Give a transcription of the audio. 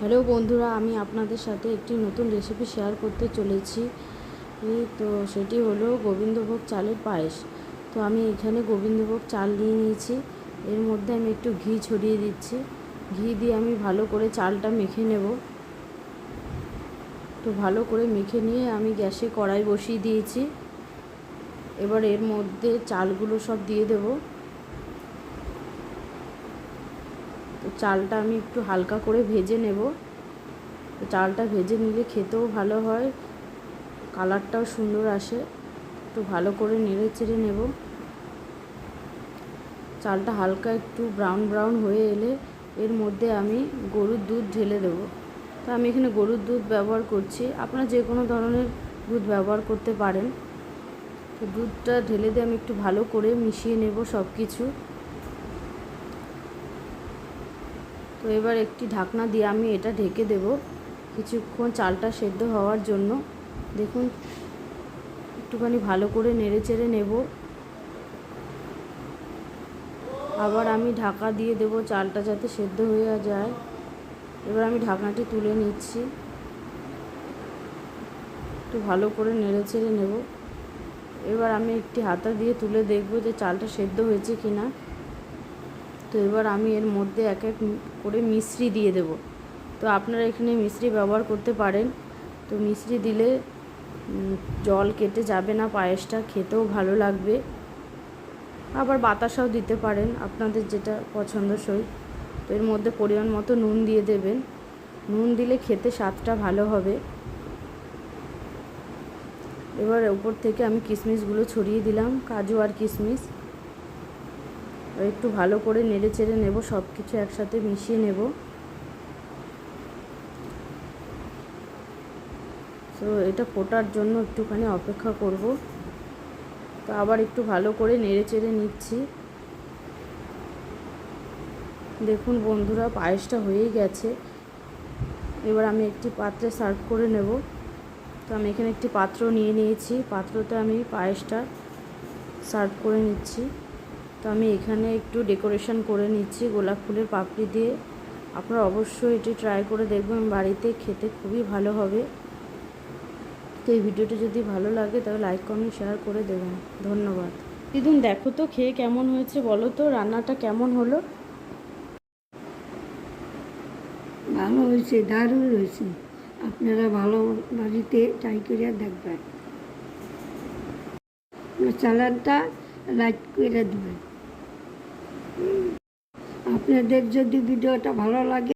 Hello বন্ধুরা, আমি আপনাদের সাথে একটি নতুন রেসিপি শেয়ার করতে চলেছি। তো সেটি হলো গোবিন্দভোগ চালের পায়েস। তো আমি এখানে গোবিন্দভোগ চাল নিয়ে নিয়েছি। এর মধ্যে আমি একটু ঘি ছড়িয়ে দিচ্ছি। ঘি দিয়ে আমি ভালো করে চালটা মেখে নেব। তো ভালো করে মেখে নিয়ে আমি গ্যাসে কড়াই বসিয়ে দিয়েছি। এবার এর মধ্যে চালগুলো সব দিয়ে দেবো তো চালটা আমি একটু হালকা করে ভেজে নেব। চালটা ভেজে নিলে খেতেও ভালো হয়, কালারটাও সুন্দর আসে। একটু ভালো করে নেড়ে চেড়ে নেব। চালটা হালকা একটু ব্রাউন ব্রাউন হয়ে এলে এর মধ্যে আমি গরুর দুধ ঢেলে দেবো। তো আমি এখানে গরুর দুধ ব্যবহার করছি। আপনারা যে কোনো ধরনের দুধ ব্যবহার করতে পারেন। তো দুধটা ঢেলে দিয়ে আমি একটু ভালো করে মিশিয়ে নেব সব কিছু তো এবার একটি ঢাকনা দিয়ে আমি এটা ঢেকে দেব। কিছুক্ষণ চালটা সেদ্ধ হওয়ার জন্য। দেখুন, একটুখানি ভালো করে নেড়ে চেড়ে নেব। আবার আমি ঢাকা দিয়ে দেব চালটা যাতে সেদ্ধ হয়ে যায়। এবার আমি ঢাকনাটি তুলে নিচ্ছি। একটু ভালো করে নেড়ে চেড়ে নেব। এবার আমি একটি হাতা দিয়ে তুলে দেখব যে চালটা সেদ্ধ হয়েছে কি না তো এবার আমি এর মধ্যে এক এক করে মিশ্রি দিয়ে দেব। তো আপনারা এখানে মিশ্রি ব্যবহার করতে পারেন। তো মিশ্রি দিলে জল কেটে যাবে না, পায়েসটা খেতেও ভালো লাগবে। আবার বাতাসাও দিতে পারেন, আপনাদের যেটা পছন্দসই তো এর মধ্যে পরিমাণ মতো নুন দিয়ে দেবেন। নুন দিলে খেতে স্বাদটা ভালো হবে। এবার উপর থেকে আমি কিশমিশগুলো ছড়িয়ে দিলাম, কাজু আর কিশমিশ একটু ভালো করে নেড়ে চেড়ে নেব সব কিছু একসাথে মিশিয়ে নেব। তো এটা ফোটার জন্য একটুখানি অপেক্ষা করব। তো আবার একটু ভালো করে নেড়ে চেড়ে নিচ্ছি। দেখুন বন্ধুরা, পায়েসটা হয়েই গেছে। এবার আমি একটি পাত্রে সার্ভ করে নেব। তো আমি এখানে একটি পাত্র নিয়ে নিয়েছি। পাত্রতে আমি পায়েসটা সার্ভ করে নিচ্ছি। তো আমি এখানে একটু ডেকোরেশন করে নিচ্ছি গোলাপ ফুলের পাপড়ি দিয়ে। আপনারা অবশ্যই এটি ট্রাই করে দেখবেন, বাড়িতে খেতে খুবই ভালো হবে। তো এই ভিডিওটি যদি ভালো লাগে তাহলে লাইক কমেন্ট শেয়ার করে দেবেন। ধন্যবাদ। দিদুন, দেখো তো খেয়ে কেমন হয়েছে বলো তো, রান্নাটা কেমন হলো? ভালো হয়েছে, দারুণ হয়েছে। আপনারা ভালো বাড়িতে ট্রাই করে দেখবেন। চালানটা লাইট করে দেবেন। আপনাদের যদি ভিডিওটা ভালো লাগে